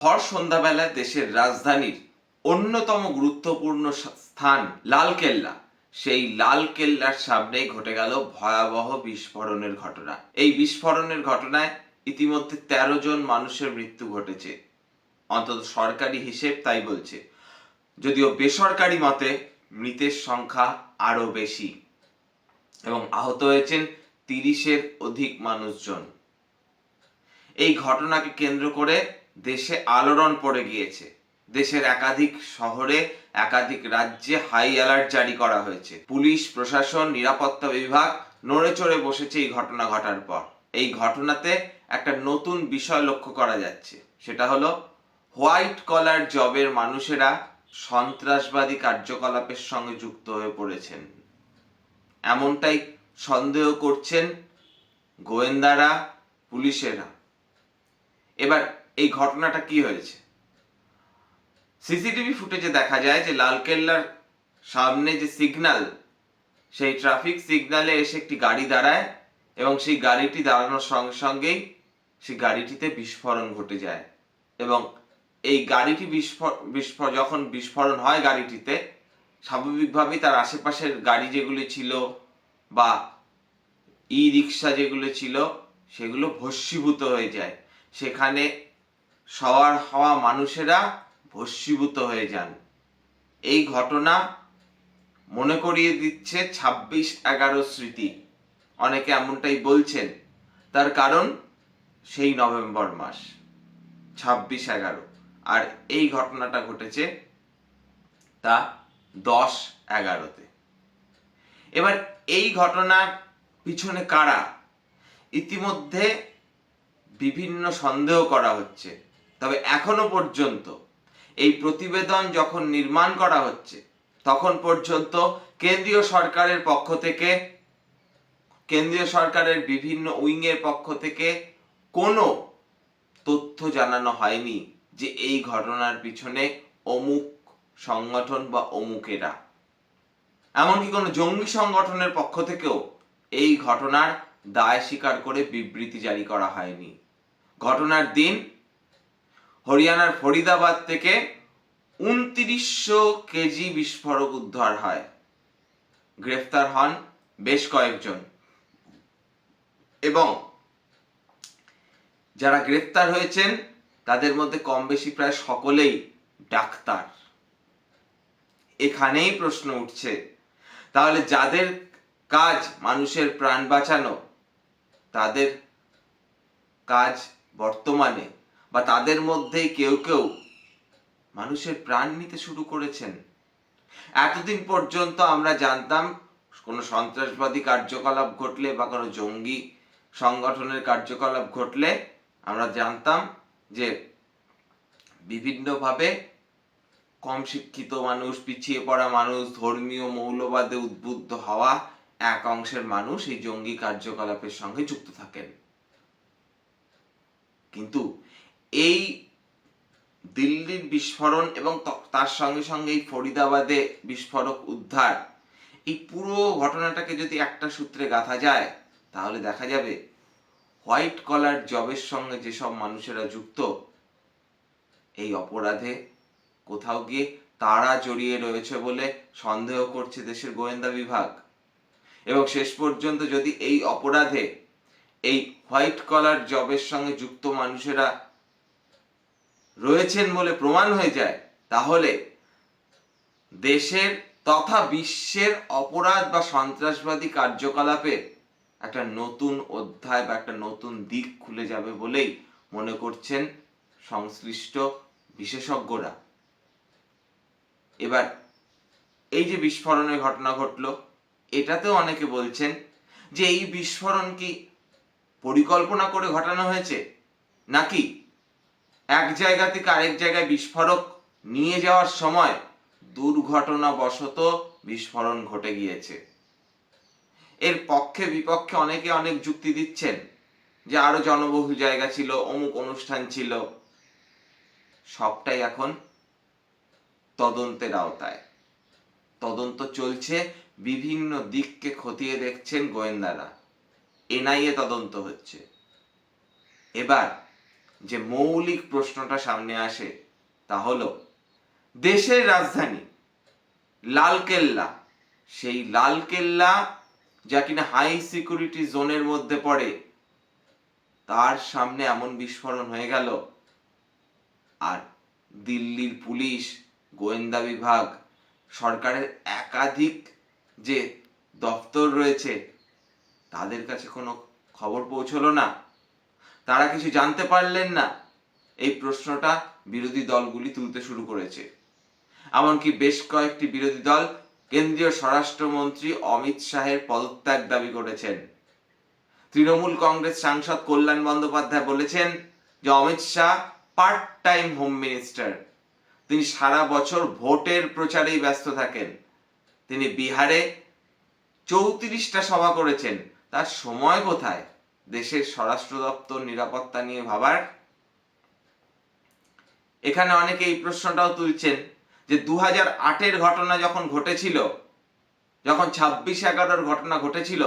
ভর সন্ধ্যাবেলায় দেশের রাজধানীর অন্যতম গুরুত্বপূর্ণ স্থান লালকেল্লা। সেই লালকেল্লার সামনেই ঘটে গেল ভয়াবহ বিস্ফোরণের ঘটনা। এই বিস্ফোরণের ঘটনায় ইতিমধ্যে তেরো জন মানুষের মৃত্যু ঘটেছে। অন্তত সরকারি হিসেব তাই বলছে। যদিও বেসরকারি মতে মৃতের সংখ্যা আরও বেশি এবং আহত হয়েছেন তিরিশের অধিক মানুষজন। এই ঘটনাকে কেন্দ্র করে দেশে আলোড়ন পড়ে গিয়েছে। দেশের একাধিক শহরে, একাধিক রাজ্যে হাই অ্যালার্ট জারি করা হয়েছে। পুলিশ, প্রশাসন, নিরাপত্তা বিভাগ নড়ে চড়ে বসেছে এই ঘটনা ঘটার পর। এই ঘটনাতে একটা নতুন বিষয় লক্ষ্য করা যাচ্ছে। সেটা হলো, হোয়াইট কলার জবের মানুষেরা সন্ত্রাসবাদী কার্যকলাপের সঙ্গে যুক্ত হয়ে পড়েছেন। এমনটাই সন্দেহ করছেন গোয়েন্দারা, পুলিশেরা। এবার এই ঘটনাটা কি হয়েছে? সিসিটিভি ফুটেজে দেখা যায় যে লালকেল্লার সামনে যে সিগন্যাল সেই ট্রাফিক সিগনালে এসে একটি গাড়ি দাঁড়ায় এবং সেই গাড়িটি দাঁড়ানোর সঙ্গে সঙ্গেই সেই গাড়িটিতে বিস্ফোরণ ঘটে যায় এবং এই গাড়িটি বিস্ফোর যখন বিস্ফোরণ হয় গাড়িটিতে, স্বাভাবিকভাবেই তার আশেপাশের গাড়ি যেগুলি ছিল বা ই রিক্সা যেগুলো ছিল, সেগুলো ভস্মীভূত হয়ে যায়। সেখানে সওয়ার হওয়া মানুষেরা ভস্মীভূত হয়ে যান। এই ঘটনা মনে করিয়ে দিচ্ছে ছাব্বিশ এগারো স্মৃতি। অনেকে এমনটাই বলছেন, তার কারণ সেই নভেম্বর মাস, ছাব্বিশ এগারো। আর এই ঘটনাটা ঘটেছে তা দশ এগারোতে। এবার এই ঘটনার পিছনে কারা? ইতিমধ্যে বিভিন্ন সন্দেহ করা হচ্ছে। তবে এখনও পর্যন্ত এই প্রতিবেদন যখন নির্মাণ করা হচ্ছে, তখন পর্যন্ত কেন্দ্রীয় সরকারের পক্ষ থেকে, কেন্দ্রীয় সরকারের বিভিন্ন উইংয়ের পক্ষ থেকে কোনো তথ্য জানানো হয়নি যে এই ঘটনার পিছনে অমুক সংগঠন বা অমুকেরা। এমনকি কোনো জঙ্গি সংগঠনের পক্ষ থেকেও এই ঘটনার দায় স্বীকার করে বিবৃতি জারি করা হয়নি। ঘটনার দিন হরিয়ানার ফরিদাবাদ থেকে উনত্রিশশো কেজি বিস্ফোরক উদ্ধার হয়। গ্রেফতার হন বেশ কয়েকজন। এবং যারা গ্রেফতার হয়েছেন, তাদের মধ্যে কম বেশি প্রায় সকলেই ডাক্তার। এখানেই প্রশ্ন উঠছে, তাহলে যাদের কাজ মানুষের প্রাণ বাঁচানো, তাদের কাজ বর্তমানে বা তাদের মধ্যেই কেউ কেউ মানুষের প্রাণ নিতে শুরু করেছেন। এতদিন পর্যন্ত আমরা জানতাম কোনো সন্ত্রাসবাদী কার্যকলাপ ঘটলে বা কোনো জঙ্গি সংগঠনের কার্যকলাপ ঘটলে আমরা জানতাম যে বিভিন্নভাবে কম শিক্ষিত মানুষ, পিছিয়ে পড়া মানুষ, ধর্মীয় মৌলবাদে উদ্বুদ্ধ হওয়া এক অংশের মানুষ এই জঙ্গি কার্যকলাপের সঙ্গে যুক্ত থাকেন। কিন্তু এই দিল্লির বিস্ফোরণ এবং তার সঙ্গে সঙ্গে এই ফরিদাবাদে বিস্ফোরক উদ্ধার, এই পুরো ঘটনাটাকে যদি একটা সূত্রে গাঁথা যায়, তাহলে দেখা যাবে হোয়াইট কলার জবের সঙ্গে যেসব মানুষেরা যুক্ত, এই অপরাধে কোথাও গিয়ে তারা জড়িয়ে রয়েছে বলে সন্দেহ করছে দেশের গোয়েন্দা বিভাগ। এবং শেষ পর্যন্ত যদি এই অপরাধে এই হোয়াইট কলার জবের সঙ্গে যুক্ত মানুষেরা রয়েছেন বলে প্রমাণ হয়ে যায়, তাহলে দেশের তথা বিশ্বের অপরাধ বা সন্ত্রাসবাদী কার্যকলাপের একটা নতুন অধ্যায় বা একটা নতুন দিক খুলে যাবে বলেই মনে করছেন সংশ্লিষ্ট বিশেষজ্ঞরা। এবার, এই যে বিস্ফোরণের ঘটনা ঘটলো, এটাতেও অনেকে বলছেন যে এই বিস্ফোরণ কি পরিকল্পনা করে ঘটানো হয়েছে? নাকি এক জায়গা থেকে আরেক জায়গায় বিস্ফোরক নিয়ে যাওয়ার সময় দুর্ঘটনাবশত বিস্ফোরণ ঘটে গিয়েছে। এর পক্ষে বিপক্ষে অনেকে অনেক যুক্তি দিচ্ছেন যে আরও জনবহুল জায়গা ছিল, অমুক অনুষ্ঠান ছিল। সবটাই এখন তদন্তের আওতায়। তদন্ত চলছে, বিভিন্ন দিককে খতিয়ে দেখছেন গোয়েন্দারা। এনআইএ তদন্ত হচ্ছে। এবার যে মৌলিক প্রশ্নটা সামনে আসে তা হলো, দেশের রাজধানী লালকেল্লা, সেই লালকেল্লা যা কিনা হাই সিকিউরিটি জোনের মধ্যে পড়ে, তার সামনে এমন বিস্ফোরণ হয়ে গেল। আর দিল্লির পুলিশ, গোয়েন্দা বিভাগ, সরকারের একাধিক যে দপ্তর রয়েছে, তাদের কাছে কোনো খবর পৌঁছলো না। তারা কিছু জানতে পারলেন না। এই প্রশ্নটা বিরোধী দলগুলি তুলতে শুরু করেছে। এমনকি বেশ কয়েকটি বিরোধী দল কেন্দ্রীয় স্বরাষ্ট্রমন্ত্রী অমিত শাহের পদত্যাগ দাবি করেছেন। তৃণমূল কংগ্রেস সাংসদ কল্যাণ বন্দ্যোপাধ্যায় বলেছেন যে Amit Shah part time home minister তিনি সারা বছর ভোটের প্রচারেই ব্যস্ত থাকেন। তিনি বিহারে চৌত্রিশটা সভা করেছেন। তার সময় কোথায়? দেশের স্বরাষ্ট্র দপ্তর নিরাপত্তা নিয়ে ভাবার। এখানে অনেকে এই প্রশ্নটাও তুলছেন যে দু হাজার ঘটনা যখন ঘটেছিল, যখন ছাব্বিশ এগারোর ঘটনা ঘটেছিল,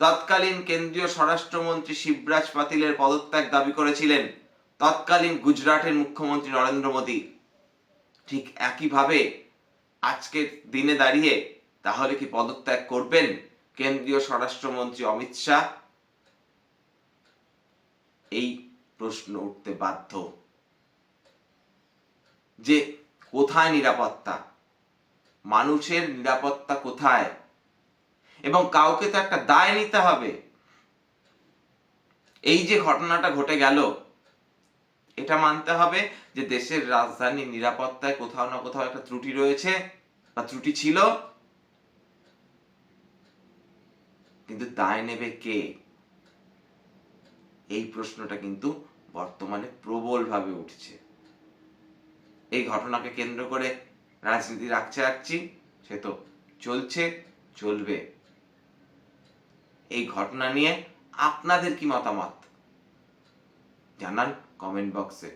তৎকালীন কেন্দ্রীয় স্বরাষ্ট্রমন্ত্রী শিবরাজ পাতিলের পদত্যাগ দাবি করেছিলেন তৎকালীন গুজরাটের মুখ্যমন্ত্রী নরেন্দ্র মোদী। ঠিক একইভাবে আজকের দিনে দাঁড়িয়ে তাহলে কি পদত্যাগ করবেন কেন্দ্রীয় স্বরাষ্ট্রমন্ত্রী অমিত শাহ? এই প্রশ্ন উঠতে বাধ্য। যে কোথায় নিরাপত্তা? মানুষের নিরাপত্তা কোথায়? এবং কাউকে তো একটা দায় নিতে হবে। এই যে ঘটনাটা ঘটে গেল, এটা মানতে হবে যে দেশের রাজধানী নিরাপত্তায় কোথাও না কোথাও একটা ত্রুটি রয়েছে, বা ত্রুটি ছিল। কিন্তু দায় নেবে কে? এই প্রশ্নটা কিন্তু বর্তমানে প্রবলভাবে উঠছে। এই ঘটনাকে কেন্দ্র করে রাজনীতি রাখছে রাখছি, সে তো চলছে, চলবে। এই ঘটনা নিয়ে আপনাদের কি মতামত? জানান কমেন্ট বক্সে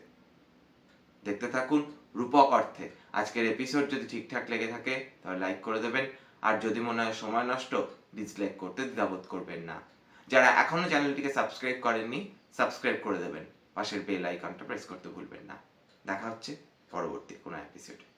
দেখতে থাকুন রূপক অর্থে। আজকের এপিসোড যদি ঠিকঠাক লেগে থাকে, তাহলে লাইক করে দেবেন। আর যদি মনে হয় সময় নষ্ট ডিসলাইক করতে দ্বিধাবোধ করবেন না। যারা এখনও চ্যানেলটিকে সাবস্ক্রাইব করেননি, সাবস্ক্রাইব করে দেবেন। পাশের বেল আইকনটা প্রেস করতে ভুলবেন না। দেখা হচ্ছে পরবর্তী কোনো এপিসোডে